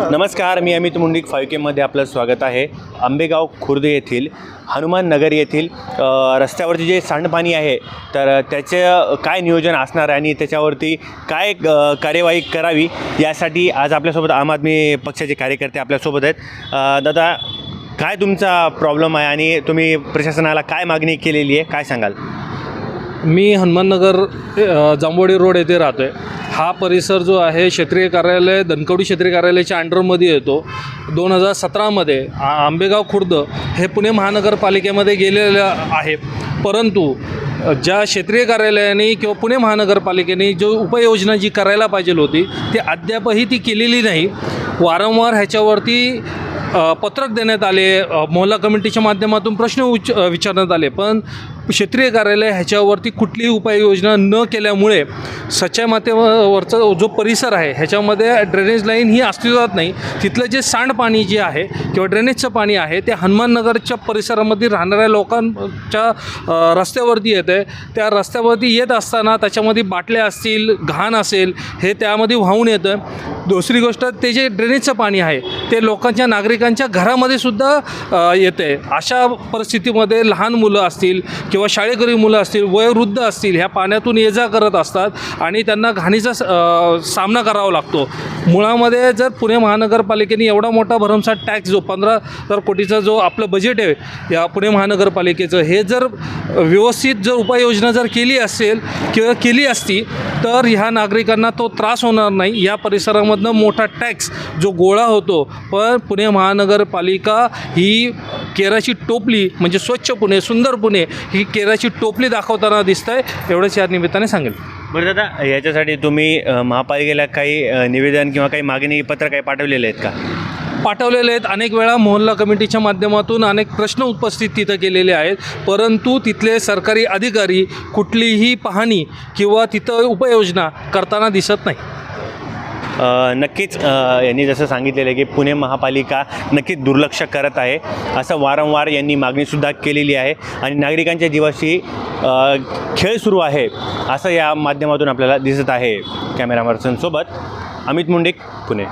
नमस्कार मी अमित मुंडिक फायकेमध्ये आपलं स्वागत आहे. आंबेगाव खुर्द येथील हनुमान नगर येथील रस्त्यावरचे रस्त्यावरती जे सांडपाणी आहे तर त्याचं काय नियोजन असणार आहे आणि त्याच्यावरती काय कार्यवाही करावी यासाठी आज आपल्यासोबत आम आदमी पक्षाचे कार्यकर्ते आपल्यासोबत आहेत. दादा काय तुमचा प्रॉब्लेम आहे आणि तुम्ही प्रशासनाला काय मागणी केलेली आहे काय सांगाल? मी हनुमाननगर जांबोडी जांभोडी रोड येथे राहतो आहे हा परिसर जो आहे क्षेत्रीय कार्यालय धनकवडी क्षेत्रीय कार्यालयाच्या अंडरमध्ये येतो. दोन हजार सतरामध्ये आंबेगाव खुर्द हे पुणे महानगरपालिकेमध्ये गेलेलं आहे. परंतु ज्या क्षेत्रीय कार्यालयाने किंवा पुणे महानगरपालिकेने जो उपाययोजना जी करायला पाहिजे होती ती अद्यापही ती केलेली नाही. वारंवार ह्याच्यावरती पत्रक देण्यात आले मोहल्ला कमिटीच्या माध्यमातून प्रश्न उच विचारण्यात आले पण क्षेत्रीय कार्यालय ह्याच्यावरती कुठलीही उपाययोजना न केल्यामुळे सच्या मातेवरचा जो परिसर आहे ह्याच्यामध्ये ड्रेनेज लाईन ही अस्तित्वात नाही. तिथलं जे सांडपाणी जे आहे किंवा ड्रेनेजचं पाणी आहे ते हनुमाननगरच्या परिसरामध्ये राहणाऱ्या लोकांच्या रस्त्यावरती येतं आहे. त्या रस्त्यावरती येत असताना त्याच्यामध्ये बाटल्या असतील घाण असेल हे त्यामध्ये वाहून येतं. दुसरी गोष्ट ते जे ड्रेनेजचं पाणी आहे ते लोकांच्या नागरिक नागरिकांच्या घरामध्ये सुद्धा येते. अशा परिस्थितीमध्ये लहान मुलं असतील किंवा शाळेकरी मुलं असतील वयोवृद्ध असतील ह्या पाण्यातून ये जा करत असतात आणि त्यांना घाणीचा स- सामना करावा लागतो. मुळामध्ये जर पुणे महानगरपालिकेने एवढा मोठा भरमसाठ टॅक्स जो पंधरा हजार कोटीचा जो आपलं बजेट आहे या पुणे महानगरपालिकेचं हे जर व्यवस्थित जर उपाययोजना जर केली असेल किंवा केली असती तर ह्या नागरिकांना तो त्रास होणार नाही. या परिसरामधनं मोठा टॅक्स जो गोळा होतो पण पुणे महानगरपालिका ही केराची टोपली म्हणजे स्वच्छ पुणे सुंदर पुणे ही केराची टोपली दाखवताना दिसत आहे एवढंच या निमित्ताने सांगेल. बरं दादा याच्यासाठी तुम्ही महापालिकेला काही निवेदन किंवा काही मागणी पत्र काही पाठवलेले आहेत का? पाठवलेले आहेत. अनेक वेळा मोहल्ला कमिटीच्या माध्यमातून अनेक प्रश्न उपस्थित तिथं केलेले आहेत. परंतु तिथले सरकारी अधिकारी कुठलीही पाहणी किंवा तिथं उपाययोजना करताना दिसत नाही. नक्कीच यांनी जसं सांगितलेलं आहे की पुणे महापालिका नक्कीच दुर्लक्ष करत आहे. असं वारंवार यांनी मागणीसुद्धा केलेली आहे. आणि नागरिकांच्या जीवाशी खेळ सुरू आहे असं या माध्यमातून आपल्याला दिसत आहे. कॅमेरा पर्सनसोबत अमित मुंडिक पुणे.